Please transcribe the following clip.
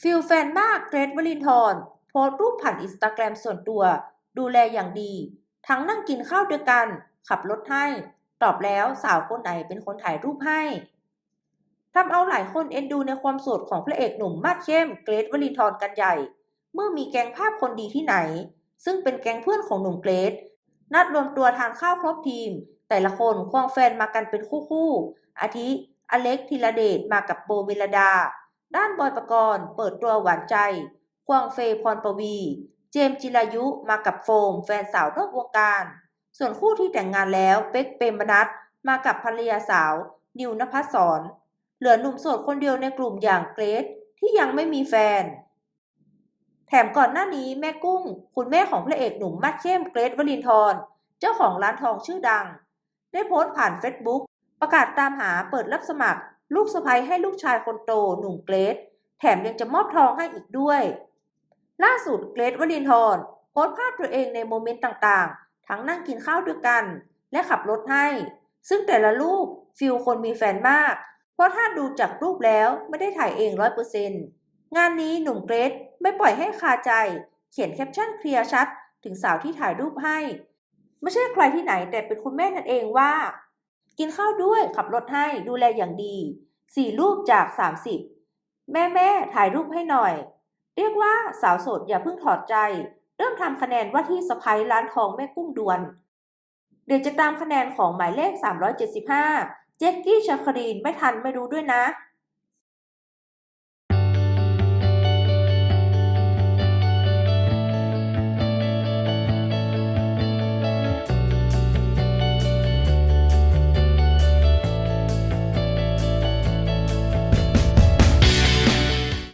ฟิลแฟนมากเกรทวลินทรโพสต์รูปผ่านอินสตาแกรมส่วนตัว ดูแลอย่างดี ทั้งนั่งกินข้าวด้วยกัน ขับรถให้ ตอบแล้วสาวคนไหนเป็นคนถ่ายรูปให้ทำเอาหลายคนเอ็นดูในความโสดของพระเอกหนุ่มมาดเข้มเกรทวลินทรกันใหญ่ เมื่อมีแก๊งภาพคนดีที่ไหน ซึ่งเป็นแก๊งเพื่อนของหนุ่มเกรทนัดรวมตัวทานข้าวครบทีม แต่ละคนควงแฟนมากันเป็นคู่ๆอาทิ อเล็กธีรเดชมากับโบเมลดา ด้านบอยประกรณ์เปิดตัวหวานใจ ควงเฟยพรปวี เจมจิรายุมากับโฟม แฟนสาวนอกวงการ ส่วนคู่ที่แต่งงานแล้วเป๊กเปรมนัทมากับภรรยาสาว นิวนภัสสรเหลือหนุ่มโสดคนเดียวในกลุ่มอย่างเกรซที่ยังไม่มีแฟน แถมก่อนหน้านี้แม่กุ้ง คุณแม่ของพระเอกหนุ่มมาดเข้มเกรซวลินทรเจ้าของร้านทองชื่อดัง ได้โพสต์ผ่านเฟซบุ๊กประกาศตามหาเปิดรับสมัคร ลูกสะใภ้ให้ลูกชายคนโตหนุ่มเกรซแถมยังจะมอบทองให้อีกด้วย ล่าสุดเกรซวลินทรโพสต์ภาพตัวเองในโมเมนต์ต่างๆ ทั้งนั่งกินข้าวด้วยกัน และขับรถให้ ซึ่งแต่ละรูปฟิลคนมีแฟนมาก เพราะถ้าดูจากรูปแล้วไม่ได้ถ่ายเองร้อยเปอร์เซนต์งานนี้หนุ่มเกรซไม่ปล่อยให้คาใจ เขียนแคปชั่นเคลียร์ชัด ถึงสาวที่ถ่ายรูปให้ ไม่ใช่ใครที่ไหนแต่เป็นคุณแม่นั่นเองว่า กินข้าวด้วยขับรถให้ดูแลอย่างดี สี่รูปจากสามสิบแม่แม่ถ่ายรูปให้หน่อย เรียกว่าสาวโสดอย่าเพิ่งถอดใจ เริ่มทำคะแนนว่าที่สะพ้ยร้านทองแม่กุ้งดวน เดี๋ยวจะตามคะแนนของหมายเลข 375 เจ๊กกี้ชาครีนไม่ทันไม่รู้ด้วยนะ